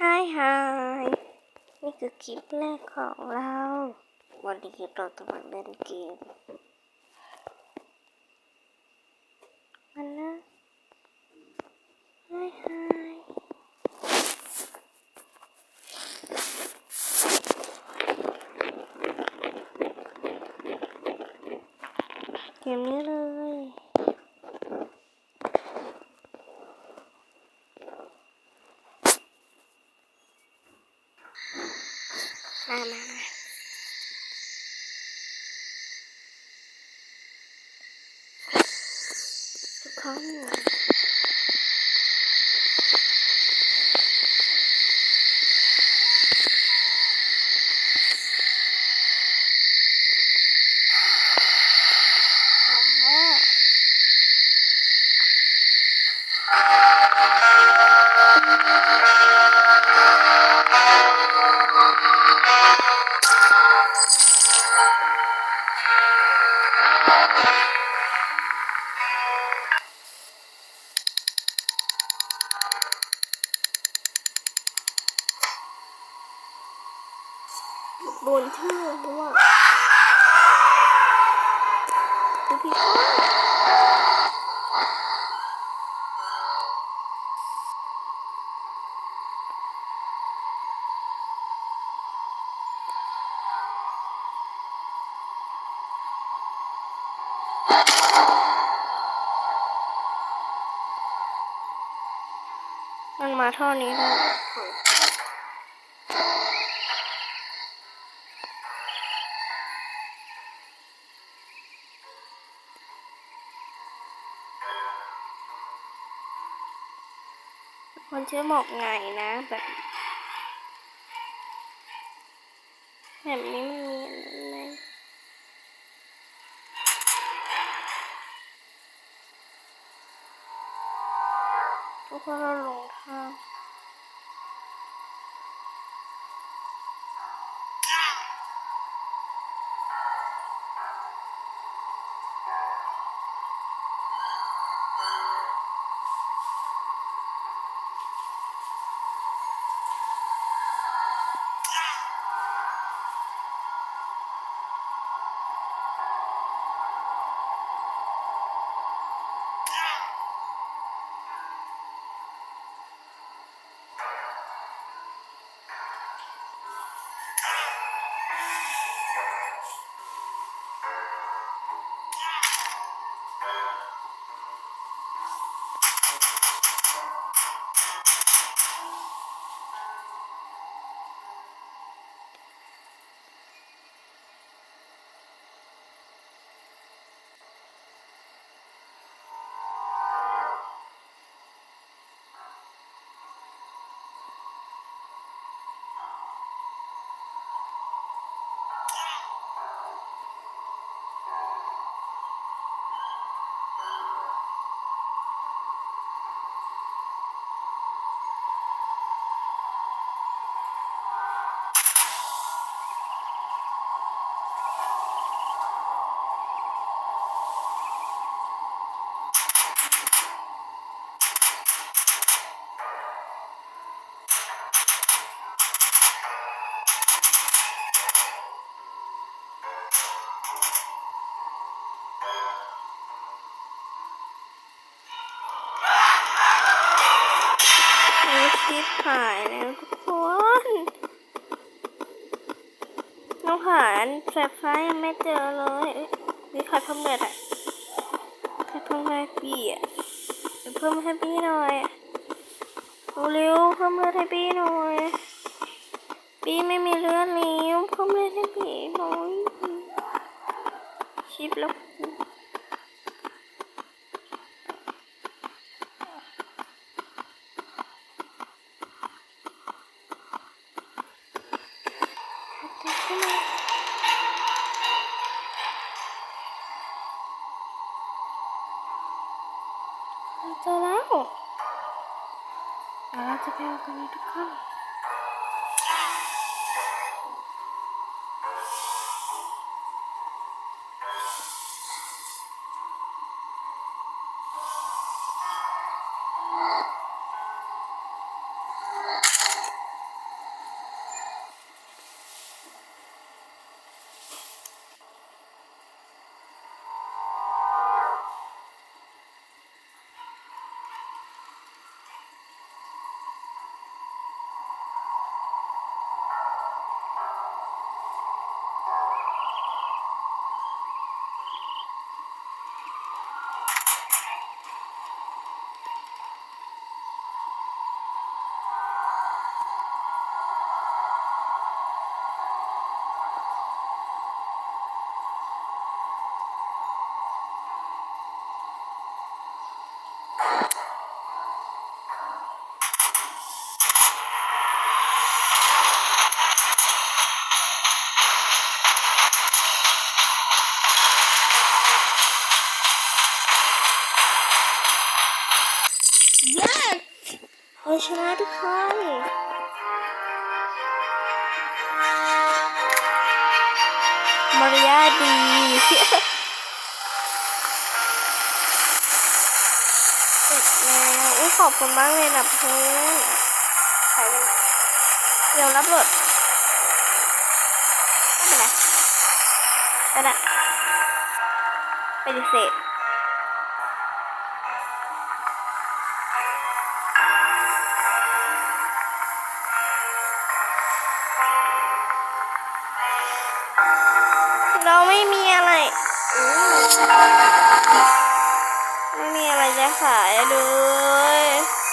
ฮายฮายนี่คือคลิปแรกของเรา วันนี้เราจะมาเล่นเกมมันนะฮายฮายเกมนี้เลยม มันมาเท่านี้แล้ว คนชื่อหมอกไงนะแบบแบบนี้มันมีอะไรทุกคนเราหลงทาง ชิปหายแล้วทุกคนน้องหานแสบฟ้ายังไม่เจอเลยมีใครเพิ่มเลือดอะใครเพิ่มให้พี่อะเพิ่มให้พี่หน่อยเร็วเพิ่มเลือดให้พี่หน่อยพี่ไม่มีเลือดแล้วเพิ่มเลือดให้พี่หน่อยชิปแล้ว เจอแล้ว เดี๋ยวเรา จะไปเอาชนะทุกคนมารยาดีเสร็จแล้วอุ้ยขอบคุณมากเลยนะเพื่อนขายกันเดี๋ยวรับรถไม่เป็นไรนั่นแหละปฏิเสธ ขายเลย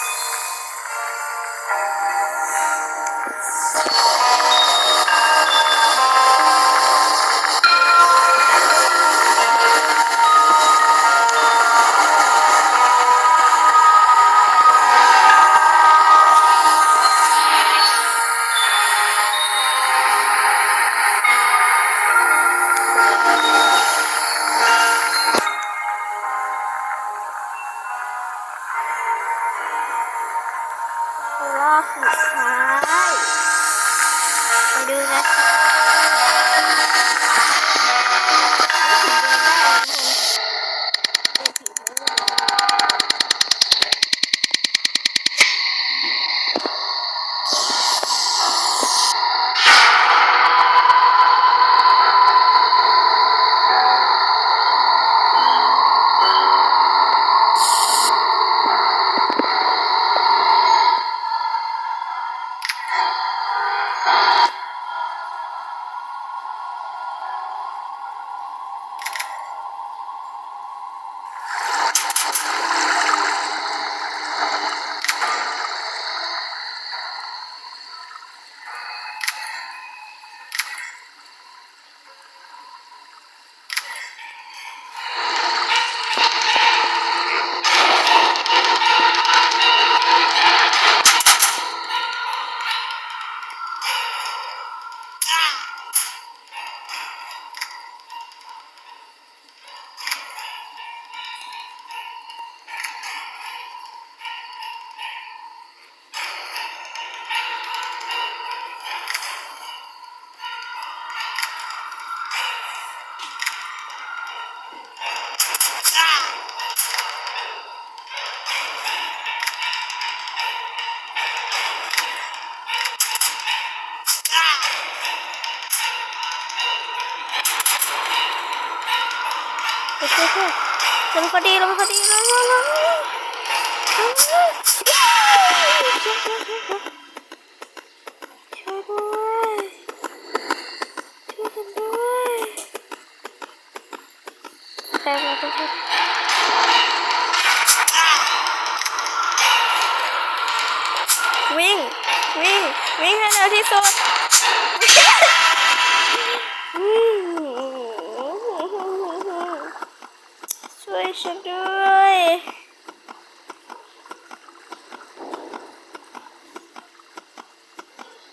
โอเคโอเคลงพอดีลงพอดีลงลงลงช่วยด้วยช่วยกันด้วยแป๊บนึงทุกคนวิ่งวิ่งวิ่งให้เร็วที่สุด ช่วย ฉันด้วย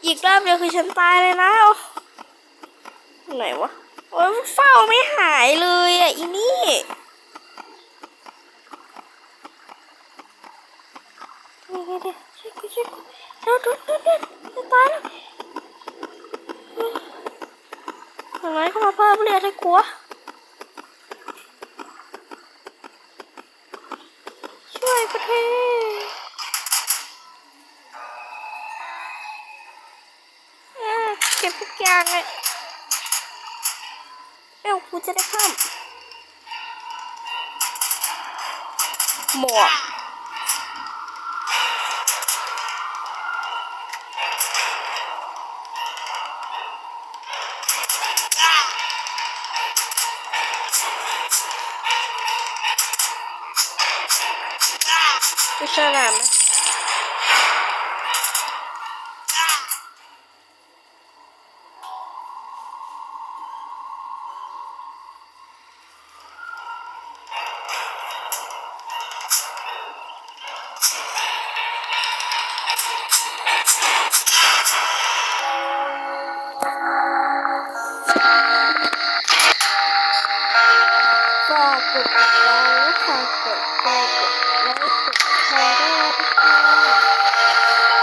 อีกรอบเดียวคือฉันตายเลยนะโอ้ไหนวะโอ้ยเฝ้าไม่หายเลยอะอีนี่เดี๋ยวเดี๋ยวเดี๋ยวช่วยกูช่วยกูเดี๋ยวเดี๋ยวเดี๋ยวเดี๋ยวจะตายแล้วอย่างไรก็มาเพิ่มเลือดให้กูวะ ช่วยประ เก็บทุกอย่างเลยเอ้ากูจะได้ข้ามหมวก ฝากกดติดตามและฝากกดแชร์กดไลค์กดแชร์ด้วยนะคะ